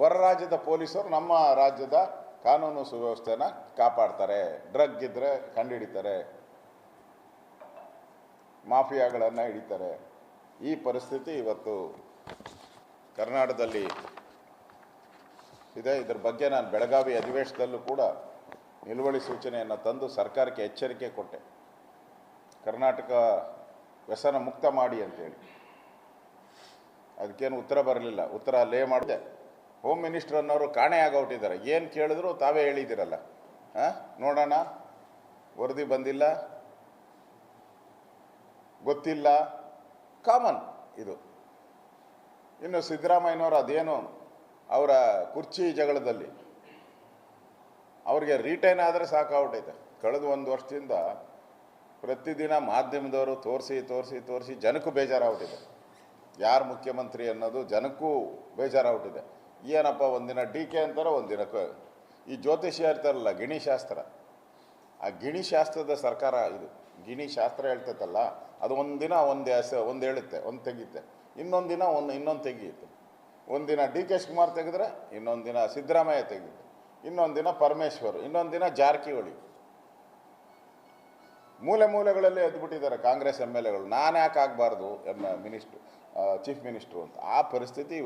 ಹೊರ ರಾಜ್ಯದ ಪೊಲೀಸರು ನಮ್ಮ ರಾಜ್ಯದ ಕಾನೂನು ಸುವ್ಯವಸ್ಥೆನ ಕಾಪಾಡ್ತಾರೆ. ಡ್ರಗ್ ಇದ್ದರೆ ಕಂಡುಹಿಡಿತಾರೆ ಮಾಫಿಯಾಗಳನ್ನು ಹಿಡಿತಾರೆ. ಈ ಪರಿಸ್ಥಿತಿ ಇವತ್ತು ಕರ್ನಾಟಕದಲ್ಲಿ ಇದೆ. ಇದರ ಬಗ್ಗೆ ನಾನು ಬೆಳಗಾವಿ ಅಧಿವೇಶನದಲ್ಲೂ ಕೂಡ ನಿಲುವಳಿ ಸೂಚನೆಯನ್ನು ತಂದು ಸರ್ಕಾರಕ್ಕೆ ಎಚ್ಚರಿಕೆ ಕೊಟ್ಟೆ. ಕರ್ನಾಟಕ ವ್ಯಸನ ಮುಕ್ತ ಮಾಡಿ ಅಂತೇಳಿ. ಅದಕ್ಕೇನು ಉತ್ತರ ಬರಲಿಲ್ಲ. ಉತ್ತರ ಲೇ ಮಾಡಿದೆ. ಹೋಮ್ ಮಿನಿಸ್ಟರ್ ಅನ್ನೋರು ಕಾಣೆ ಆಗೋಟಿದ್ದಾರೆ ಏನು ಕೇಳಿದ್ರು ತಾವೇ ಹೇಳಿದ್ದೀರಲ್ಲ. ಹಾಂ? ನೋಡೋಣ. ವರದಿ ಬಂದಿಲ್ಲ. ಗೊತ್ತಿಲ್ಲ. ಕಾಮನ್ ಇದು. ಇನ್ನು ಸಿದ್ದರಾಮಯ್ಯನವರು ಅದೇನು? ಅವರ ಕುರ್ಚಿ ಜಗಳದಲ್ಲಿ. ಅವ್ರಿಗೆ ರಿಟೈನ್ ಆದರೆ ಸಾಕಾಗ್ಬಿಟ್ಟೈತೆ. ಕಳೆದ ಒಂದು ವರ್ಷದಿಂದ ಪ್ರತಿದಿನ ಮಾಧ್ಯಮದವರು ತೋರಿಸಿ ತೋರಿಸಿ ತೋರಿಸಿ ಜನಕ್ಕೂ ಬೇಜಾರಾಗ್ಬಿಟ್ಟಿದೆ. ಯಾರು ಮುಖ್ಯಮಂತ್ರಿ ಅನ್ನೋದು ಜನಕ್ಕೂ ಬೇಜಾರಾಗ್ಬಿಟ್ಟಿದೆ. ಏನಪ್ಪ ಒಂದಿನ ಡಿ ಕೆ ಅಂತಾರೆ ಒಂದಿನ ಕ- ಈ ಜ್ಯೋತಿಷ್ಯ ಇರ್ತಾರಲ್ಲ ಗಿಣಿಶಾಸ್ತ್ರ ಆ ಗಿಣಿಶಾಸ್ತ್ರದ ಸರ್ಕಾರ ಇದು. ಗಿಣಿಶಾಸ್ತ್ರ ಹೇಳ್ತೈತಲ್ಲ, ಅದು ಒಂದಿನ ಒಂದು ಹೆಸ ಒಂದು ಹೇಳುತ್ತೆ, ಒಂದು ತೆಗಿಯುತ್ತೆ ಇನ್ನೊಂದು ಒಂದು, ಇನ್ನೊಂದು ತೆಗಿಯುತ್ತೆ ಒಂದಿನ ಡಿ ಕೆ ಶಿವಕುಮಾರ್ ತೆಗೆದ್ರೆ ಇನ್ನೊಂದು ದಿನ ಸಿದ್ದರಾಮಯ್ಯ ತೆಗಿಯುತ್ತೆ ಇನ್ನೊಂದು ದಿನ ಪರಮೇಶ್ವರ್, ಇನ್ನೊಂದು ದಿನ ಜಾರಕಿಹೊಳಿ. ಮೂಲೆ ಮೂಲೆಗಳಲ್ಲಿ ಎದ್ಬಿಟ್ಟಿದ್ದಾರೆ ಕಾಂಗ್ರೆಸ್ ಎಂ ಎಲ್ ಎಗಳು. ನಾನು ಯಾಕೆ ಆಗಬಾರ್ದು ಎಂ ಮಿನಿಸ್ಟ್ರು ಚೀಫ್ ಮಿನಿಸ್ಟ್ರು ಅಂತ. ಆ ಪರಿಸ್ಥಿತಿ